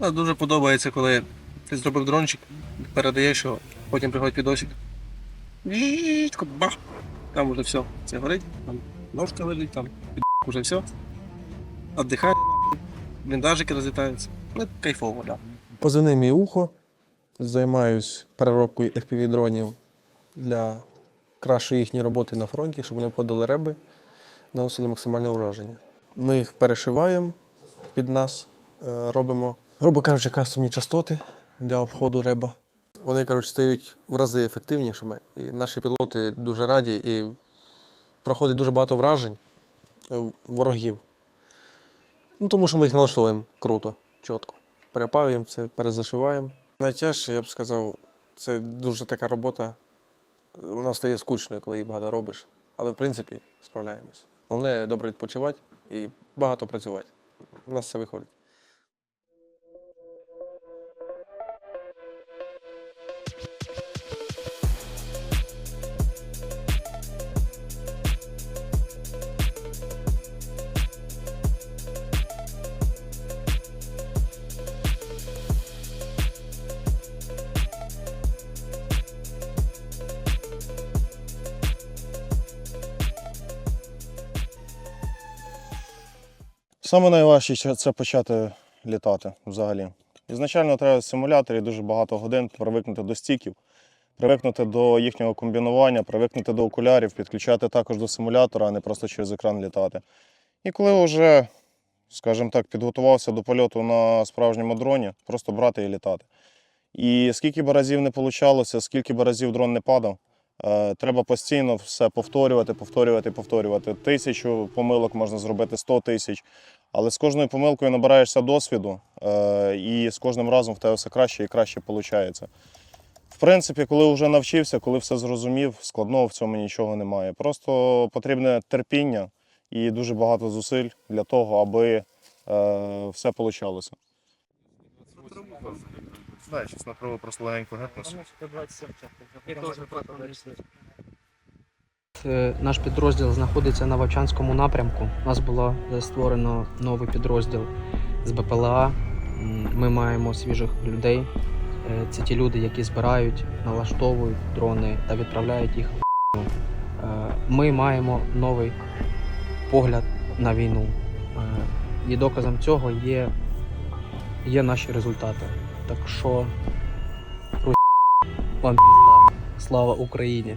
Ну, Дуже подобається, коли ти зробив дрончик, передаєш його, потім приходить підосик. Бах! Там уже все. Це горить, там ножка лежить, там під уже все. Отдихає, бліндажики розлітаються. Ну, кайфово, да. Позивний мій ухо. Займаюсь переробкою FPV-дронів для кращої їхньої роботи на фронті, щоб вони подали реби, наносили максимальне ураження. Ми їх перешиваємо під нас, е, робимо, грубо кажучи, кастомні частоти для обходу реба. Вони, коротше, стають в рази ефективнішими. І наші пілоти дуже раді і проходить дуже багато вражень е, ворогів. Ну, тому що ми їх налаштовуємо круто, чітко. Перепаюємо це, перезашиваємо. Найтяжче, я б сказав, це дуже така робота. Вона стає скучною, коли її багато робиш. Але в принципі справляємось. Головне добре відпочивати і багато працювати. У нас все виходить. Саме найважче це- почати літати взагалі. Ізначально треба в симуляторі дуже багато годин привикнути до стіків, привикнути до їхнього комбінування, привикнути до окулярів, підключати також до симулятора, а не просто через екран літати. І коли вже, скажімо так, підготувався до польоту на справжньому дроні, просто брати і літати. І скільки б разів не получалося, скільки б разів дрон не падав, е, треба постійно все повторювати, повторювати, повторювати. Тисячу помилок можна зробити 100 тисяч. Але з кожною помилкою набираєшся досвіду, е, і з кожним разом в тебе все краще і краще виходить. В принципі, коли вже навчився, коли все зрозумів, складного в цьому нічого немає. Просто потрібне терпіння і дуже багато зусиль для того, аби е, все вийшло. Да, сейчас направо просто легенько гепнусь. Е, Наш підрозділ знаходиться на Вовчанському напрямку. У нас було е, створено новий підрозділ з БПЛА. Ми маємо свіжих людей. Е, Це ті люди, які збирають, налаштовують дрони та відправляють їх. в Ми маємо новий погляд на війну. І доказом цього є, є наші результати. Так що, вам пізда. Слава Україні!